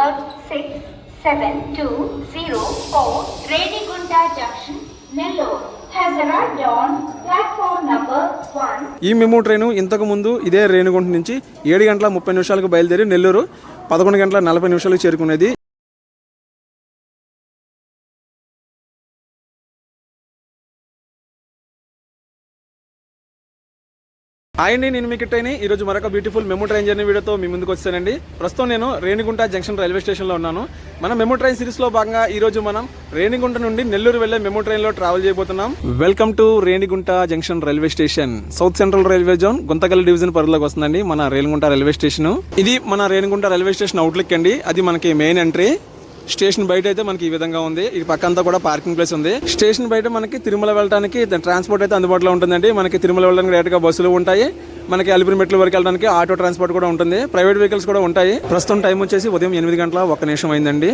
Number six seven two zero four Renigunta junction Nellore ఈ memo train ఇంతకు ముందు ఇదే రేణిగుంట నుంచి ఏడు గంటల ముప్పై నిమిషాలకు బయలుదేరి నెల్లూరు పదకొండు గంటల నలభై నిమిషాలకు చేరుకునేది హాయ్ అండి నేను మీకు ట్రైన్ ఈ రోజు మరొక బ్యూటిఫుల్ మెమో ట్రైన్ జర్నీ వీడియోతో మీ ముందుకు వచ్చానండి. ప్రస్తుతం నేను రేణిగుంట జంక్షన్ రైల్వే స్టేషన్లో ఉన్నాను. మన మెమో ట్రైన్ సిరీస్లో భాగంగా ఈరోజు మనం రేణిగుంట నుండి నెల్లూరు వెళ్ళే మెమో ట్రైన్లో ట్రావెల్ చేయబోతున్నాం. Welcome to Renigunta junction railway station south central railway zone Guntakal division పరిధిలోకి వస్తుందండి మన రేణిగుంట రైల్వే స్టేషన్ ఇది మన రేణిగుంట రైల్వే స్టేషన్ అవుట్లుక్ అండి. అది మనకి మెయిన్ ఎంట్రీ స్టేషన్ బయట అయితే మనకి ఈ విధంగా ఉంది. ఈ పక్కంతా కూడా పార్కింగ్ ప్లేస్ ఉంది. స్టేషన్ బయట మనకి తిరుమల వెళ్ళడానికి ట్రాన్స్పోర్ట్ అయితే అందుబాటులో ఉంటుందండి. మనకి తిరుమల వెళ్ళడానికి డైరెక్ట్గా బస్సులు ఉంటాయి. మనకి అలిపిరి మెట్ల వరకు వెళ్ళడానికి ఆటో ట్రాన్స్పోర్ట్ కూడా ఉంటుంది. ప్రైవేట్ వెహికల్స్ కూడా ఉంటాయి. ప్రస్తుతం టైం వచ్చేసి ఉదయం ఎనిమిది గంటల ఒక్క నిమిషం అయిందండి.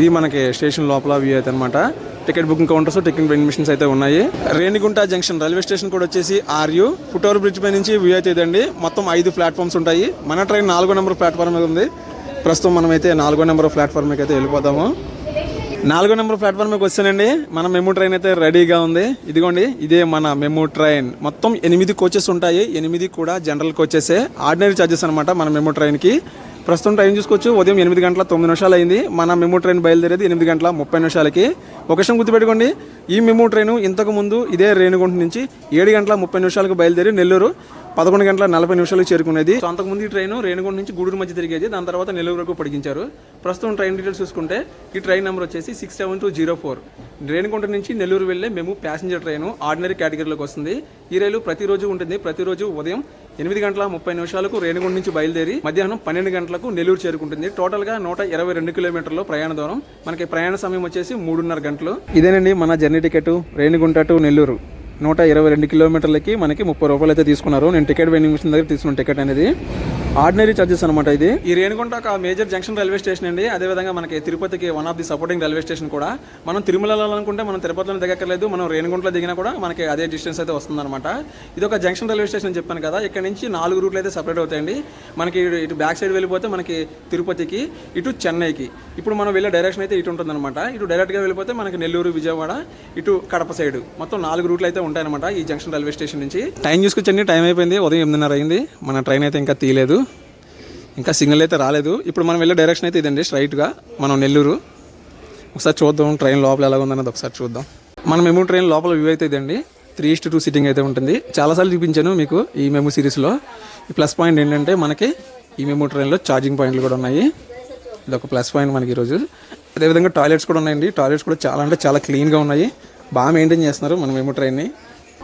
ఇది మనకి స్టేషన్ లోపల వ్యూ అయితే అనమాట ticket booking counters ticket vending machines అయితే ఉన్నాయి. రేణిగుంట జంక్షన్ రైల్వే స్టేషన్ కూడా వచ్చేసి ఆర్యు. పుట్టూరు బ్రిడ్జ్ పై నుంచి వ్యూ అయితే ఇదండి. మొత్తం ఐదు ప్లాట్ఫామ్స్ ఉంటాయి. మన ట్రైన్ నాలుగో నెంబర్ ప్లాట్ఫామ్ మీద ఉంది. ప్రస్తుతం మనమైతే నాలుగో నెంబర్ ప్లాట్ఫామ్కి అయితే వెళ్ళిపోతాము. నాలుగో నెంబర్ ప్లాట్ఫామ్కి మీకు వచ్చానండి. మన మెమూ ట్రైన్ అయితే రెడీగా ఉంది. ఇదిగోండి ఇదే మన మెమూ ట్రైన్. మొత్తం ఎనిమిది కోచెస్ ఉంటాయి. ఎనిమిది కూడా జనరల్ కోచెసే. ఆర్డినరీ ఛార్జెస్ అనమాట మన మెమూ ట్రైన్కి. ప్రస్తుతం టైం చూసుకోవచ్చు. ఉదయం ఎనిమిది గంటల తొమ్మిది నిమిషాలు అయింది. మన మెమో ట్రైన్ బయలుదేరేది ఎనిమిది గంటల ముప్పై నిమిషాలకి. ఒక విషయం గుర్తుపెట్టుకోండి. ఈ మెమో ట్రైన్ ఇంతకుముందు ఇదే రేణుగుంట నుంచి ఏడు గంటల ముప్పై నిమిషాలకు బయలుదేరి నెల్లూరు. పదకొండు గంటల నలభై నిమిషాలు చేరుకునేది. సో అంతకుముందు ఈ ట్రైన్ రేణుగుంట నుంచి గూడూరు మధ్య తిరిగేది. దాని తర్వాత నెల్లూరు వరకు పొడిగించారు. ప్రస్తుతం ట్రైన్ డీటెయిల్స్ చూసుకుంటే ఈ ట్రైన్ నెంబర్ వచ్చేసి six seven two zero four. Renigunta నుంచి నెల్లూరు వెళ్ళే మేము ప్యాసింజర్ ట్రైన్ ఆర్డినరీ కేటగిరీలోకి వస్తుంది. ఈ రైలు ప్రతిరోజు ఉంటుంది. ప్రతిరోజు ఉదయం ఎనిమిది గంటల ముప్పై నిమిషాలకు రేణుగుంట నుంచి బయలుదేరి మధ్యాహ్నం పన్నెండు గంటలకు నెల్లూరు చేరుకుంటుంది. టోటల్గా నూట ఇరవై రెండు కిలోమీటర్లు ప్రయాణ దూరం. మనకి ప్రయాణ సమయం వచ్చేసి మూడున్నర గంటలు. ఇదేనండి మన journey ticket. Renigunta to Nellore. నూట ఇరవై రెండు కిలోమీటర్లకి మనకి ముప్పై రూపాయలు అయితే తీసుకున్నారు. నేను టికెట్ వెండింగ్ మిషన్ దగ్గర తీసుకున్న టికెట్ అనేది. ఆర్డినరీ చార్జెస్ అనమాట ఇది. ఈ రేణిగుంట ఒక మేజర్ జంక్షన్ రైల్వే స్టేషన్ అండి. అదేవిధంగా మనకి తిరుపతికి one of the supporting railway station కూడా. మనం తిరుమల వెళ్ళాలనుకుంటే మనం తిరుపతిలో దిగక్కర్లేదు మనం రేణిగుంటలో దిగినా కూడా మనకి అదే డిస్టెన్స్ అయితే వస్తుందన్నమాట. ఇది ఒక జంక్షన్ రైల్వే స్టేషన్ చెప్పాను కదా ఇక్కడ నుంచి నాలుగు రూట్లు అయితే సపరేట్ అవుతాయండి. మనకి ఇటు- ఇటు బ్యాక్ సైడ్ వెళ్ళిపోతే మనకి తిరుపతికి ఇటు చెన్నైకి. ఇప్పుడు మనం వెళ్ళే డైరెక్షన్ అయితే ఇటు ఉంటుందన్నమాట. ఇటు డైరెక్ట్గా వెళ్ళిపోతే మనకి నెల్లూరు విజయవాడ ఇటు కడప సైడ్ మొత్తం నాలుగు రూట్లు అయితే ఉంటాయన్నమాట ఈ జంక్షన్ రైల్వే స్టేషన్ నుంచి. టైం చూసుకొచ్చండి టైం అయిపోయింది ఉదయం ఎనిమిదిన్నర అయింది. మన ట్రైన్ అయితే ఇంకా తీయలేదు. ఇంకా సిగ్నల్ అయితే రాలేదు. ఇప్పుడు మనం వెళ్ళే డైరెక్షన్ అయితే ఇదండి స్ట్రైట్గా మనం నెల్లూరు. ఒకసారి చూద్దాం ట్రైన్ లోపల ఎలా ఉందన్నది ఒకసారి చూద్దాం. మన మెమో ట్రైన్ లోపల వ్యూ అయితే ఇదండి. త్రీ ఇస్ట్ టూ సిట్టింగ్ అయితే ఉంటుంది. చాలాసార్లు చూపించాను మీకు ఈ మెమో సిరీస్లో ఈ ప్లస్ పాయింట్ ఏంటంటే మనకి ఈ మెమో ట్రైన్లో ఛార్జింగ్ పాయింట్లు కూడా ఉన్నాయి. ఇది ఒక ప్లస్ పాయింట్ మనకి ఈరోజు. అదేవిధంగా టాయిలెట్స్ కూడా ఉన్నాయండి. టాయిలెట్స్ కూడా చాలా అంటే చాలా క్లీన్గా ఉన్నాయి. బాగా మెయింటైన్ చేస్తున్నారు మన మెమో ట్రైన్ని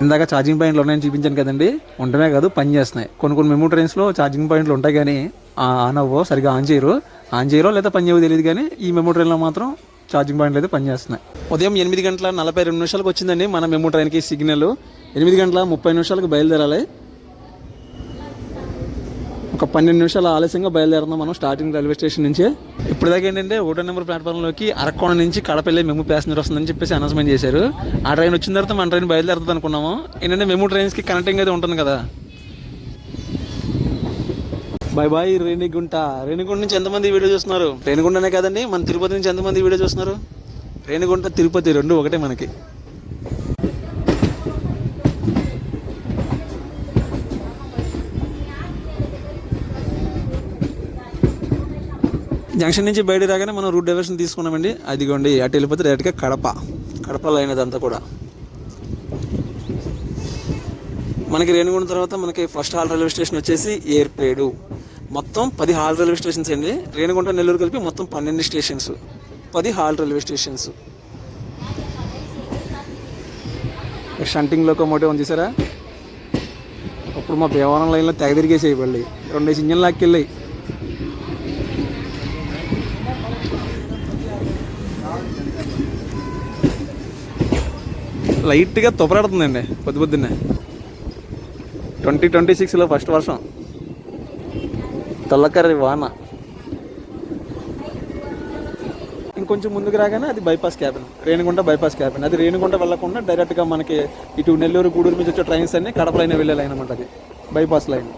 ఇందాక ఛార్జింగ్ పాయింట్లు ఉన్నాయని చూపించాను కదండి. ఉండమే కాదు పని చేస్తున్నాయి. కొన్ని కొన్ని మెమో ట్రైన్స్లో ఛార్జింగ్ పాయింట్లు ఉంటాయి కానీ ఆన్ అవ్వో సరిగా ఆన్ చేయరు. ఆన్ చేయరో లేదా పని చేయవో తెలియదు కానీ ఈ మెమో ట్రైన్లో మాత్రం ఛార్జింగ్ పాయింట్లు అయితే పనిచేస్తున్నాయి. ఉదయం ఎనిమిది గంటల నలభై రెండు నిమిషాలకు వచ్చిందండి మన మెమో ట్రైన్కి సిగ్నల్. ఎనిమిది గంటల ముప్పై నిమిషాలకు బయలుదేరాలి. ఒక పన్నెండు నిమిషాలు ఆలస్యంగా బయలుదేరుతున్నాం మనం స్టార్టింగ్ రైల్వే స్టేషన్ నుంచి. ఇప్పటిదాకా ఏంటంటే ఒకటో నెంబర్ ప్లాట్ఫామ్లోకి అరకోణ నుంచి కడపల్లి మెము ప్యాసింజర్ వస్తుందని చెప్పేసి అనౌన్స్మెంట్ చేశారు. ఆ ట్రైన్ వచ్చిన తర్వాత మన ట్రైన్ బయలుదేరుతుంది అనుకున్నాము. ఏంటంటే మెమో ట్రైన్స్కి కనెక్టింగ్ అయితే ఉంటుంది కదా. బాయ్ బాయ్ రేణిగుంట రేణిగుంట నుంచి ఎంతమంది వీడియో చూస్తున్నారు? రేణిగుంటనే కదండి. మన తిరుపతి నుంచి ఎంతమంది వీడియో చూస్తున్నారు? రేణిగుంట తిరుపతి రెండు ఒకటే మనకి. జంక్షన్ నుంచి బయట రాగానే మనం రూట్ డైవర్షన్ తీసుకున్నామండి. అదిగోండి అటు వెళ్ళిపోతే డైరెక్ట్గా కడప. కడప లైన్ అదంతా కూడా. మనకి రేణిగుండ తర్వాత మనకి ఫస్ట్ హాల్ రైల్వే స్టేషన్ వచ్చేసి ఏర్పేడు మొత్తం పది హాల్ రైల్వే స్టేషన్స్ అండి. రేణిగుంట నెల్లూరు కలిపి మొత్తం పన్నెండు స్టేషన్స్. పది halt railway stations. Shunting locomotive ఉంది చూసారా? అప్పుడు మా భీమవరం లైన్లో తెగ తిరిగేసి మళ్ళీ రెండేసి ఇంజన్ లాక్కెళ్ళాయి. లైట్గా తుపరాడుతుందండి పొద్దు పొద్దున్నే. ట్వంటీ ట్వంటీ సిక్స్లో ఫస్ట్ వర్షం. తొల్లకర్రి వాన. ఇంకొంచెం ముందుకు రాగానే అది bypass cabin Renigunta bypass cabin అది రేణిగుంట వెళ్ళకుండా డైరెక్ట్గా మనకి ఇటు నెల్లూరు గూడూరు మీద వచ్చే ట్రైన్స్ అన్ని కడపలైన వెళ్ళే లైన్ అనమాట అది. బైపాస్ లైన్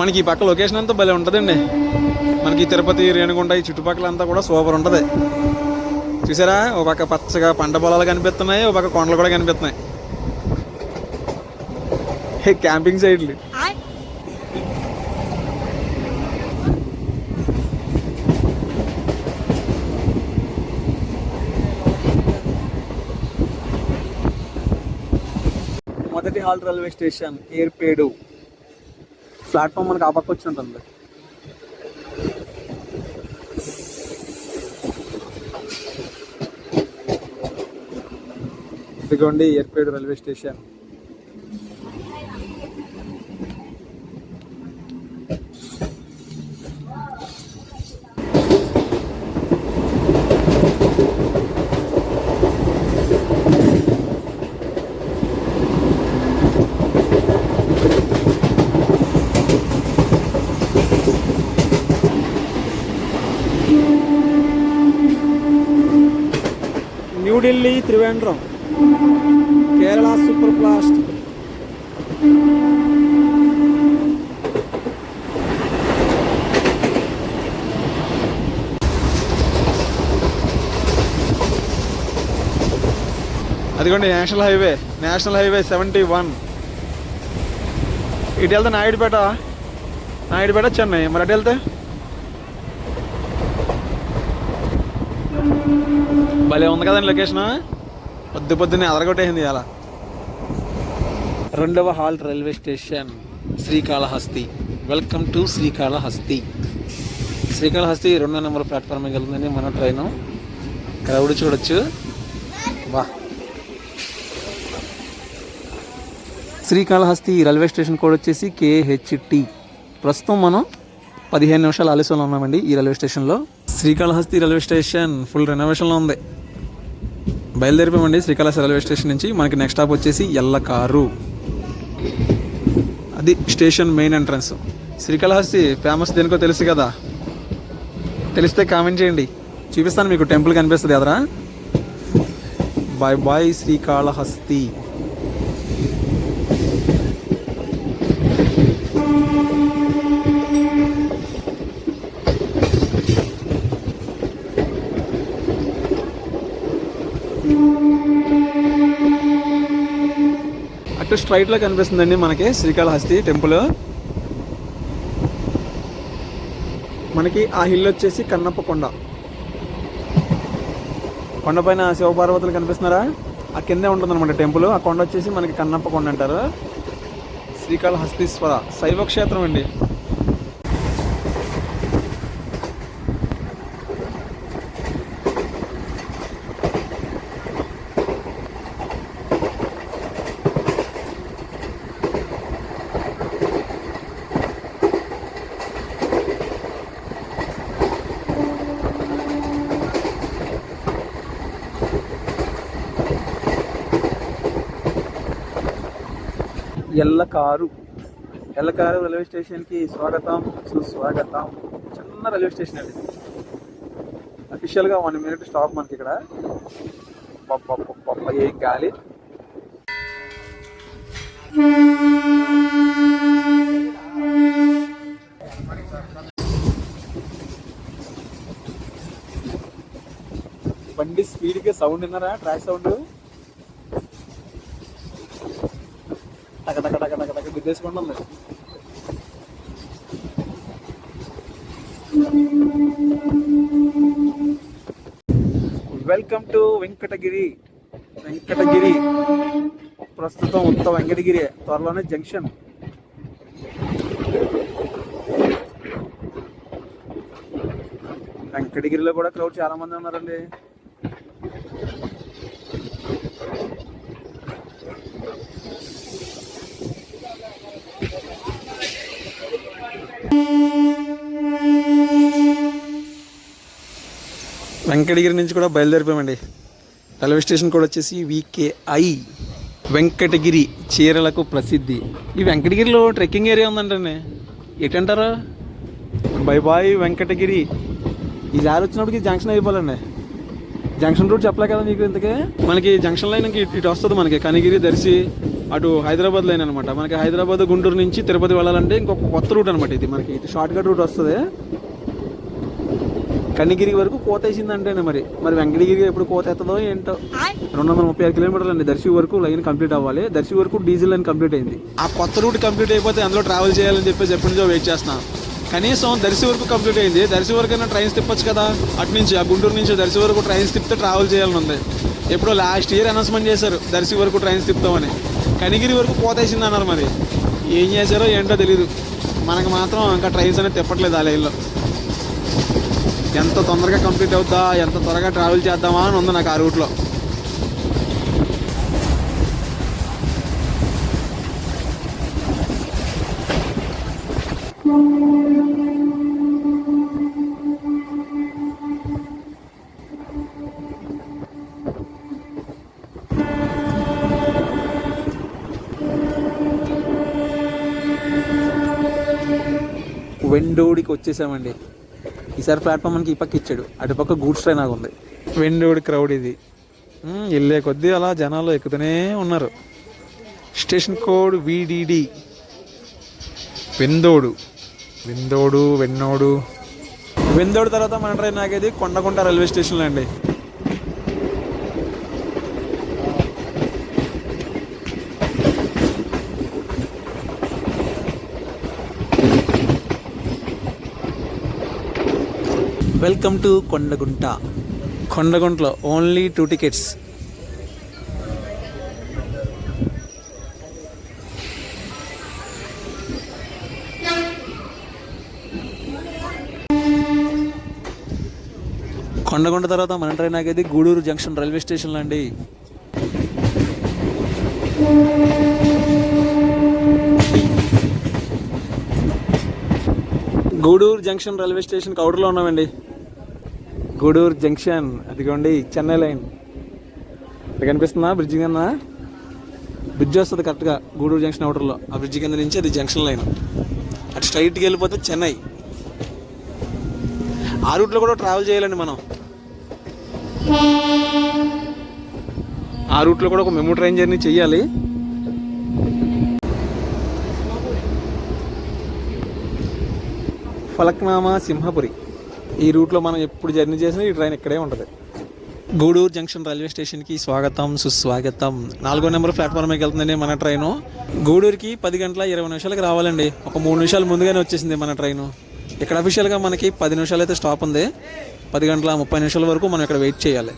మనకి ఈ పక్క లొకేషన్ అంతా భలే ఉంటుందండి. మనకి తిరుపతి రేణిగుంట ఈ చుట్టుపక్కల అంతా కూడా సూపర్ ఉంటుంది. చూసారా? ఒక పక్క పచ్చగా పంట పొలాలు కనిపిస్తున్నాయి ఒక పక్క కొండలు కూడా కనిపిస్తున్నాయి. హే, క్యాంపింగ్ సైడ్లు. మొదటి halt railway station Yerpedu. Platform మనకు ఆ పక్క వచ్చి ఉంటుంది. ఇదిగోండి Yerpedu railway station. New Delhi Trivandrum. Kerala super fast అదిగోండి national highway national highway seventy one ఇటు వెళ్తే నాయుడుపేట. నాయుడుపేట చెన్నై. మరి అటు వెళ్తే? భలే ఉంది కదండి లొకేషన్. పొద్దు పొద్దునే అదరగొట్టేసింది అలా రెండవ halt railway station Srikalahasti. Welcome to Srikalahasti. Srikalahasti రెండో నెంబర్ ప్లాట్ఫామ్ వెళ్తుందండి మన ట్రైన్. క్రౌడ్ చూడొచ్చు? వా. శ్రీకాళహస్తి రైల్వే స్టేషన్ కోడ్ వచ్చేసి కేహెచ్టి ప్రస్తుతం మనం పదిహేను నిమిషాలు ఆలస్యంలో ఉన్నామండి ఈ రైల్వే స్టేషన్లో. శ్రీకాళహస్తి రైల్వే స్టేషన్ ఫుల్ రెనోవేషన్లో ఉంది. బయలుదేరిపోయామండి శ్రీకాళహస్తి రైల్వే స్టేషన్ నుంచి. మనకి నెక్స్ట్ స్టాప్ వచ్చేసి ఎల్లకారు. అది station main entrance. Srikalahasti famous దేనికో తెలుసు కదా? తెలిస్తే కామెంట్ చేయండి. చూపిస్తాను మీకు టెంపుల్ కనిపిస్తుంది ఎదరా బాయ్ బాయ్ శ్రీకాళహస్తి అటు స్ట్రైట్లో కనిపిస్తుందండి మనకి శ్రీకాళహస్తి టెంపుల్ మనకి ఆ హిల్ వచ్చేసి కన్నప్ప కొండ. కొండపైన శివపార్వతులు కనిపిస్తున్నారా? ఆ కిందే ఉంటుందన్నమాట టెంపుల్ ఆ కొండ వచ్చేసి మనకి కన్నప్ప కొండ అంటారు. శ్రీకాళహస్తీశ్వర శైవ క్షేత్రం అండి. ఎల్లకారు ఎల్లకారు రైల్వే స్టేషన్కి స్వాగతం. సుస్వాగతం. చిన్న రైల్వే స్టేషన్ అండి అఫీషియల్గా వన్ మినిట్ స్టాప్ మనకి ఇక్కడ. పప్ప పప్ప ఏం గాలి. బండి స్పీడ్గా సౌండ్ విన్నారా? ట్రాక్ సౌండ్ టక టక టక వెల్కమ్ టు వెంకటగిరి వెంకటగిరి ప్రస్తుతం ఉత్త వెంకటగిరి త్వరలోనే జంక్షన్. వెంకటగిరిలో కూడా క్రౌడ్ చాలా మంది ఉన్నారండి. వెంకటగిరి నుంచి కూడా బయలుదేరిపోయామండి. రైల్వే స్టేషన్ కూడా వచ్చేసి వికేఐ వెంకటగిరి చీరలకు ప్రసిద్ధి. ఈ వెంకటగిరిలో ట్రెక్కింగ్ ఏరియా ఉందంటండి ఏంటంటారు బై బాయ్ వెంకటగిరి. ఈ దారి వచ్చినప్పటికి జంక్షన్ అయిపోవాలండి. జంక్షన్ రూట్ చెప్పలే కదా మీకు ఇంతకే? మనకి జంక్షన్ లైన్ ఇటు వస్తుంది మనకి కనిగిరి దర్శి అటు హైదరాబాద్ లైన్ అనమాట మనకి హైదరాబాద్ గుంటూరు నుంచి తిరుపతి వెళ్ళాలంటే ఇంకొక కొత్త రూట్ అనమాట ఇది మనకి. ఇటు షార్ట్ కట్ రూట్ వస్తుంది. కనిగిరి వరకు కోత వేసిందంటేనే మరి. మరి వెంకటగిరి ఎప్పుడు కోత ఎత్తదో ఏంటో. రెండు వందల ముప్పై ఆరు కిలోమీటర్లు అండి. దర్శి వరకు లైన్ కంప్లీట్ అవ్వాలి. దర్శి వరకు డీజిల్ లైన్ కంప్లీట్ అయింది. ఆ కొత్త రూట్ కంప్లీట్ అయిపోతే అందులో ట్రావెల్ చేయాలని చెప్పేసి ఎప్పటి నుంచో వెయిట్ చేస్తున్నాం. కనీసం దర్శి వరకు కంప్లీట్ అయింది. దర్శి వరకు అయినా ట్రైన్స్ తిప్పొచ్చు కదా? అటు నుంచి ఆ గుంటూరు నుంచి దర్శి వరకు ట్రైన్స్ తిప్పితే ట్రావెల్ చేయాలని ఉంది. ఎప్పుడో లాస్ట్ ఇయర్ అనౌన్స్మెంట్ చేశారు దర్శి వరకు ట్రైన్స్ తిప్పుతామని. కనిగిరి వరకు పోతేసింది అన్నారు మరి. ఏం చేశారో ఏంటో తెలియదు మనకు మాత్రం ఇంకా ట్రైన్స్ అనేది తిప్పట్లేదు ఆ లైన్లో ఎంత తొందరగా కంప్లీట్ అవుతా ఎంత త్వరగా ట్రావెల్ చేద్దామా అని ఉంది నాకు ఆ రూట్లో వెండోడికి వచ్చేసామండి. ఈసారి ప్లాట్ఫామ్ మనకి ఈ పక్క ఇచ్చాడు. అటుపక్క గూడ్స్ ట్రైన్ ఆగి ఉంది. వెండోడి క్రౌడ్ ఇది. వెళ్ళే కొద్దీ అలా జనాలు ఎక్కుతూనే ఉన్నారు. Station code VDD Vendodu. Vendodu Vennodu. Vendodu తర్వాత మన ట్రైన్ ఆగేది కొండకుంట రైల్వే స్టేషన్లో అండి. వెల్కమ్ టు కొండగుంట కొండగుంటలో ఓన్లీ టూ టికెట్స్ కొండగుంట తర్వాత మన ట్రైన్ ఆగేది గూడూరు జంక్షన్ రైల్వే స్టేషన్లో అండి గూడూరు జంక్షన్ రైల్వే స్టేషన్ కౌడర్లో ఉన్నామండి. గూడూరు జంక్షన్ అదిగోండి చెన్నై లైన్. ఇక్కడ కనిపిస్తుందా బ్రిడ్జి కింద? బ్రిడ్జ్ వస్తుంది కరెక్ట్గా గూడూరు జంక్షన్ అవుటర్లో ఆ బ్రిడ్జి కింద నుంచి అది జంక్షన్ లైన్. అటు స్ట్రైట్కి వెళ్ళిపోతే చెన్నై. ఆ రూట్లో కూడా ట్రావెల్ చేయాలండి మనం. ఆ రూట్లో కూడా ఒక మెమో ట్రైన్ జర్నీ చెయ్యాలి. ఫలక్నామా సింహపురి. ఈ రూట్లో మనం ఎప్పుడు జర్నీ చేసినా ఈ ట్రైన్ ఇక్కడే ఉంటుంది. గూడూరు జంక్షన్ రైల్వే స్టేషన్కి స్వాగతం సుస్వాగతం. నాలుగో నెంబర్ ప్లాట్ఫామ్కి వెళ్తుందండి మన ట్రైను. గూడూరుకి పది గంటల ఇరవై నిమిషాలకి రావాలండి. ఒక మూడు నిమిషాలు ముందుగానే వచ్చేసింది మన ట్రైను. ఇక్కడ అఫీషియల్గా మనకి పది నిమిషాలు అయితే స్టాప్ ఉంది. పది గంటల ముప్పై నిమిషాల వరకు మనం ఇక్కడ వెయిట్ చేయాలి.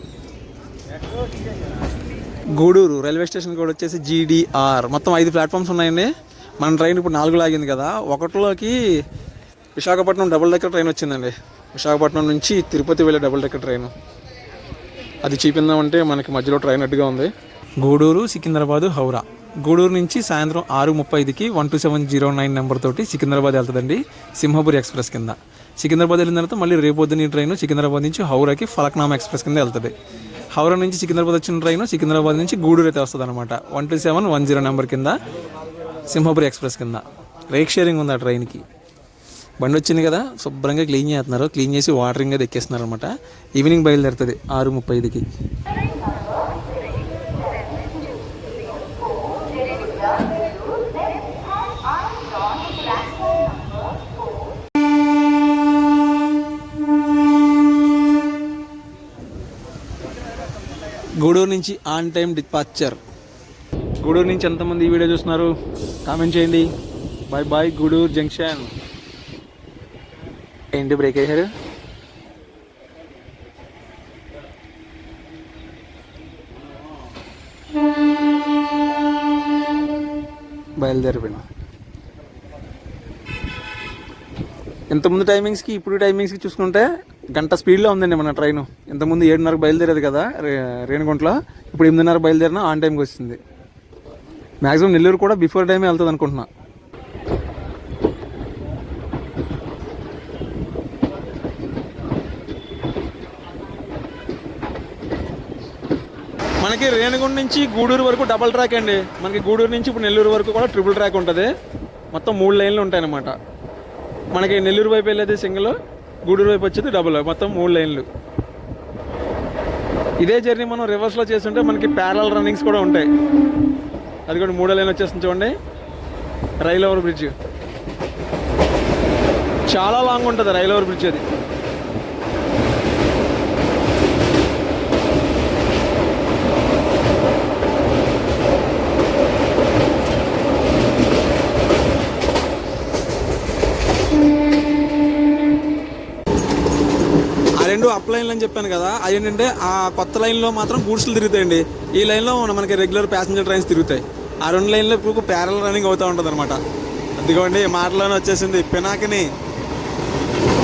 గూడూరు రైల్వే స్టేషన్ కూడా వచ్చేసి జీడిఆర్ మొత్తం ఐదు ప్లాట్ఫామ్స్ ఉన్నాయండి. మన ట్రైన్ ఇప్పుడు నాలుగు లాగింది కదా. ఒకటిలోకి విశాఖపట్నం డబుల్ డెక్కర్ ట్రైన్ వచ్చిందండి. విశాఖపట్నం నుంచి తిరుపతి వెళ్ళే డబుల్ డెక్కర్ ట్రైన్. అది చూపిందామంటే మనకి మధ్యలో ట్రైన్ అడ్డుగా ఉంది. గూడూరు సికింద్రాబాద్ హౌరా. గూడూరు నుంచి సాయంత్రం ఆరు ముప్పై ఐదుకి one two seven zero nine number తోటి సికింద్రాబాద్ వెళ్తుందండి సింహపురి ఎక్స్ప్రెస్ కింద. సికింద్రాబాద్ వెళ్ళిన తర్వాత మళ్ళీ రేపొద్దున ఈ ట్రైన్ సికింద్రాబాద్ నుంచి హౌరాకి ఫలక్నామా ఎక్స్ప్రెస్ కింద వెళ్తుంది. హౌరా నుంచి సికింద్రాబాద్ వచ్చిన ట్రైన్ సికింద్రాబాద్ నుంచి గూడూరు అయితే వస్తుంది అనమాట one two seven one zero number కింద సింహపురి ఎక్స్ప్రెస్ కింద. రేక్ షేరింగ్ ఉంది ఆ ట్రైన్కి. బండి వచ్చింది కదా శుభ్రంగా క్లీన్ చేస్తున్నారు. క్లీన్ చేసి వాటరింగ్ అది ఎక్కేస్తున్నారు అనమాట ఈవినింగ్ బయలుదేరుతుంది ఆరు ముప్పై ఐదుకి. గూడూరు నుంచి ఆన్ టైం డిపార్చర్. గూడూరు నుంచి ఎంతమంది ఈ వీడియో చూస్తున్నారు? కామెంట్ చేయండి. Bye bye Gudur junction. ఏంటి బ్రేక్ వేశారు బయలుదేరిపోయినా. ఇంతకుముందు టైమింగ్స్కి ఇప్పుడు టైమింగ్స్కి చూసుకుంటే గంట స్పీడ్లో ఉందండి మన ట్రైన్ ఇంతకుముందు ఏడున్నరకు బయలుదేరేది కదా రే రేణిగుంటలో. ఇప్పుడు ఎనిమిదిన్నర బయలుదేరినా ఆన్ టైంకి వచ్చింది మ్యాక్సిమం నెల్లూరు కూడా బిఫోర్ టైమే వెళ్తుంది అనుకుంటున్నా మనకి రేణిగుంట నుంచి గూడూరు వరకు డబల్ ట్రాక్ అండి. మనకి గూడూరు నుంచి ఇప్పుడు నెల్లూరు వరకు కూడా ట్రిపుల్ ట్రాక్ ఉంటుంది. మొత్తం మూడు లైన్లు ఉంటాయన్నమాట. మనకి నెల్లూరు వైపు వెళ్ళేది సింగిల్ గూడూరు వైపు వచ్చేది డబుల్ మొత్తం మూడు లైన్లు. ఇదే జర్నీ మనం రివర్స్లో చేస్తుంటే మనకి ప్యారల్ రన్నింగ్స్ కూడా ఉంటాయి. అది కూడా మూడో లైన్ వచ్చేస్తుంది చూడండి. Rail over bridge. చాలా లాంగ్ ఉంటుంది రైల్ ఓవర్ బ్రిడ్జ్ అది ఆ రెండు అప్ లైన్లు అని చెప్పాను కదా అది ఏంటంటే ఆ కొత్త లైన్లో మాత్రం గూడ్స్లు తిరుగుతాయండి. ఈ లైన్లో మనకి రెగ్యులర్ ప్యాసింజర్ ట్రైన్స్ తిరుగుతాయి. ఆ రెండు లైన్లో ఇప్పుడు ప్యారల్ రన్నింగ్ అవుతూ ఉంటుంది అనమాట అదిగోండి మాటలోనే వచ్చేసింది Pinakini.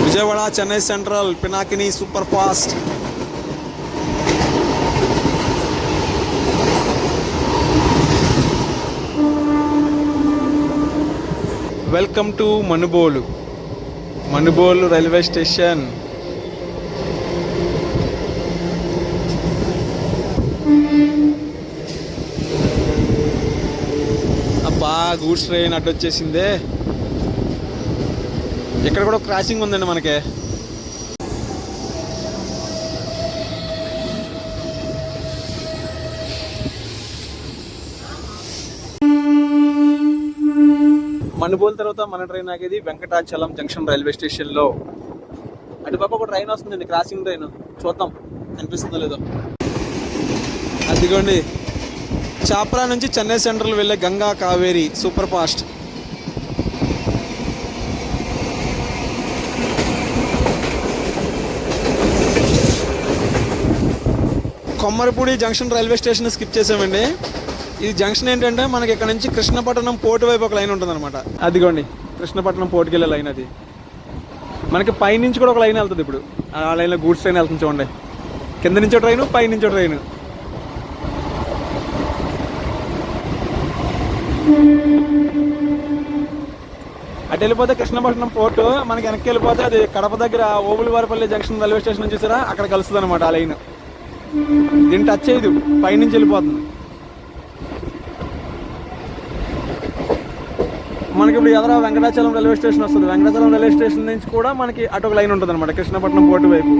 Vijayawada Chennai central Pinakini super fast welcome to Manubolu Manubolu railway station goods train అడ్డు వచ్చేసిందే. ఇక్కడ కూడా క్రాసింగ్ ఉందండి మనకి. మనుబోల్ తర్వాత మన ట్రైన్ ఆగేది వెంకటాచలం జంక్షన్ రైల్వే స్టేషన్లో. అటుపక్క ఒక ట్రైన్ వస్తుందండి క్రాసింగ్ ట్రైన్. చూద్దాం కనిపిస్తుందో లేదో. అదిగోండి. చాప్రా నుంచి చెన్నై సెంట్రల్ వెళ్ళే Ganga Kaveri super fast Kommarapudi junction railway station skip చేసామండి. ఇది జంక్షన్ ఏంటంటే మనకి ఇక్కడ నుంచి కృష్ణపట్నం పోర్టు వైపు ఒక లైన్ ఉంటుందన్నమాట. అదిగోండి కృష్ణపట్నం పోర్టుకి వెళ్ళే లైన్ అది. మనకి పై నుంచి కూడా ఒక లైన్ వెళ్తుంది ఇప్పుడు. ఆ లైన్లో గూడ్స్ ట్రైన్ వెళ్తుంది చూడండి. కింద నుంచి ట్రైన్ పై నుంచో ట్రైన్. అటు వెళ్ళిపోతే కృష్ణపట్నం పోర్టు మనకి వెనక్కి వెళ్ళిపోతే అది కడప దగ్గర ఓబులవారిపల్లి జంక్షన్ రైల్వే స్టేషన్ చూసారా? అక్కడ కలుస్తుంది అనమాట ఆ లైన్. దీన్ని టచ్ చేయదు. పైనుంచి వెళ్ళిపోతుంది. మనకి ఇప్పుడు ఎదర వెంకటాచలం రైల్వే స్టేషన్ వస్తుంది. వెంకటాచలం రైల్వే స్టేషన్ నుంచి కూడా మనకి అటు ఒక లైన్ ఉంటుంది అనమాట కృష్ణపట్నం పోర్టు వైపు.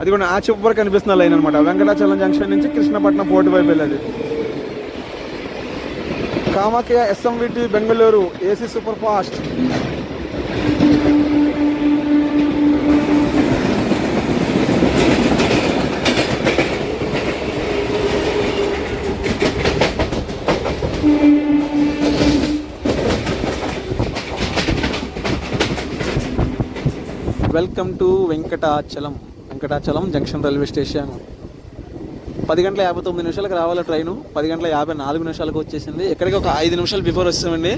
అది కూడా ఆ చివరి కనిపిస్తున్న లైన్ అనమాట వెంకటాచలం జంక్షన్ నుంచి కృష్ణపట్నం పోర్టు వైపు వెళ్ళేది. Kamakhya SMVT Bengaluru AC super fast welcome to Venkatachalam Venkatachalam junction railway station. పది గంటల యాభై తొమ్మిది నిమిషాలకు రావాలి ట్రైను? పది గంటల యాభై నాలుగు నిమిషాలకు వచ్చేసింది. ఎక్కడికి ఒక ఐదు నిమిషాలు బిఫోర్ వస్తామండి.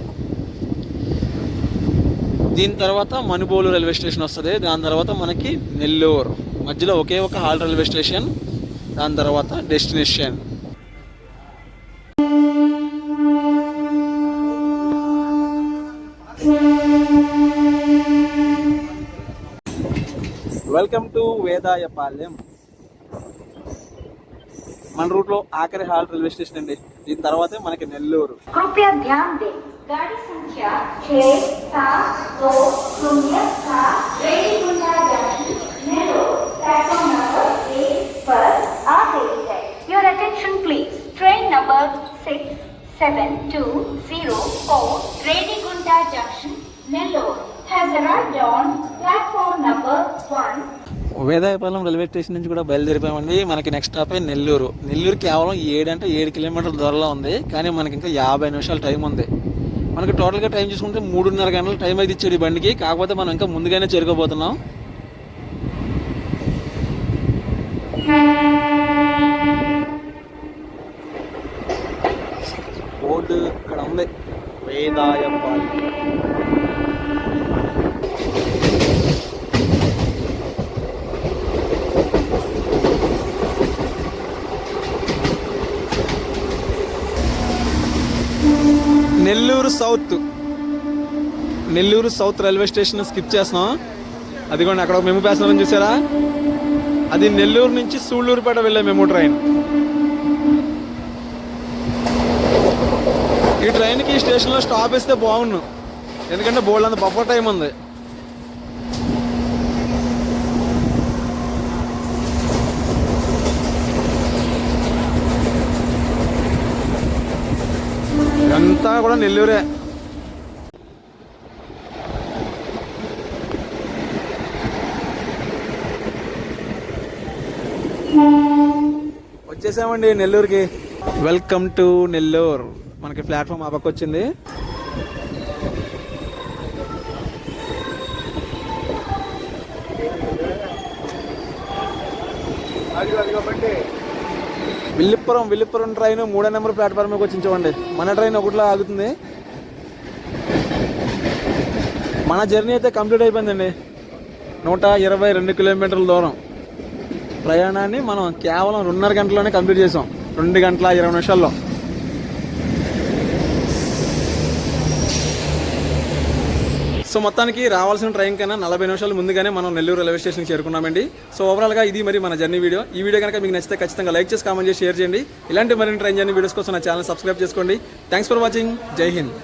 దీని తర్వాత మనుబోలు రైల్వే స్టేషన్ వస్తుంది. దాని తర్వాత మనకి నెల్లూరు. మధ్యలో ఒకే ఒక హాల్ రైల్వే స్టేషన్. దాని తర్వాత డెస్టినేషన్. Welcome to Vedayapalem. మన రూట్లో ఆఖరి హాల్ రైల్వే స్టేషన్ అండి దీని తర్వాతే మనకి Nellore Train number 6720 Redigunda Junction, Nellore has arrived on platform number 1 Vedayapalem railway station నుంచి కూడా బయలుదేరిపోయామండి. మనకి నెక్స్ట్ స్టాప్ నెల్లూరు. నెల్లూరు కేవలం ఏడు అంటే ఏడు కిలోమీటర్ల దూరంలో ఉంది. కానీ మనకి ఇంకా యాభై నిమిషాల టైం ఉంది. మనకి టోటల్గా టైం చూసుకుంటే మూడున్నర గంటల టైం అయితే ఇచ్చాడు ఈ బండికి. కాకపోతే మనం ఇంకా ముందుగానే చేరుకోబోతున్నాం. బోర్డు ఇక్కడ ఉంది. Vedayapalem. Nellore south. Nellore south railway station skip చేస్తున్నాం. అదిగోండి అక్కడ ఒక మెము ప్యాసింజర్ చూసారా? అది నెల్లూరు నుంచి సూళ్ళూరుపేట వెళ్ళే మెము ట్రైన్. ఈ ట్రైన్కి ఈ స్టేషన్లో స్టాప్ ఇస్తే బాగుండు. ఎందుకంటే బోల్డ్ అంత బఫర్ టైం ఉంది. అంతా కూడా నెల్లూరే. వచ్చేసామండి నెల్లూరుకి. వెల్కమ్ టు నెల్లూరు మనకి ప్లాట్ఫామ్ ఆ పక్క వచ్చింది విల్లిపురం విల్లిపురం ట్రైన్ మూడో నెంబర్ ప్లాట్ఫామ్కి వచ్చి చూడండి. మన ట్రైన్ ఒకటిలో ఆగుతుంది. మన జర్నీ అయితే కంప్లీట్ అయిపోయిందండి. నూట ఇరవై రెండు కిలోమీటర్ల దూరం. ప్రయాణాన్ని మనం కేవలం రెండున్నర గంటల్లోనే కంప్లీట్ చేసాం. రెండు గంటల ఇరవై నిమిషాల్లో. సో మొత్తానికి రావాల్సిన ట్రైన్ కన్నా నలభై నిమిషాలు ముందుగానే మనం నెల్లూరు రైల్వే స్టేషన్కి చేరుకున్నామండి. సో ఓవరాల్గా ఇది మరి మన జర్నీ వీడియో. ఈ వీడియో కనుక మీకు నచ్చితే ఖచ్చితంగా లైక్ చేసి కామెంట్ చేసి షేర్ చేయండి. ఇలాంటి మరిన్ని ట్రైన్ జర్నీ వీడియోస్ కోసం నా ఛానల్ సబ్స్క్రైబ్ చేసుకోండి. Thanks for watching. జై హింద్.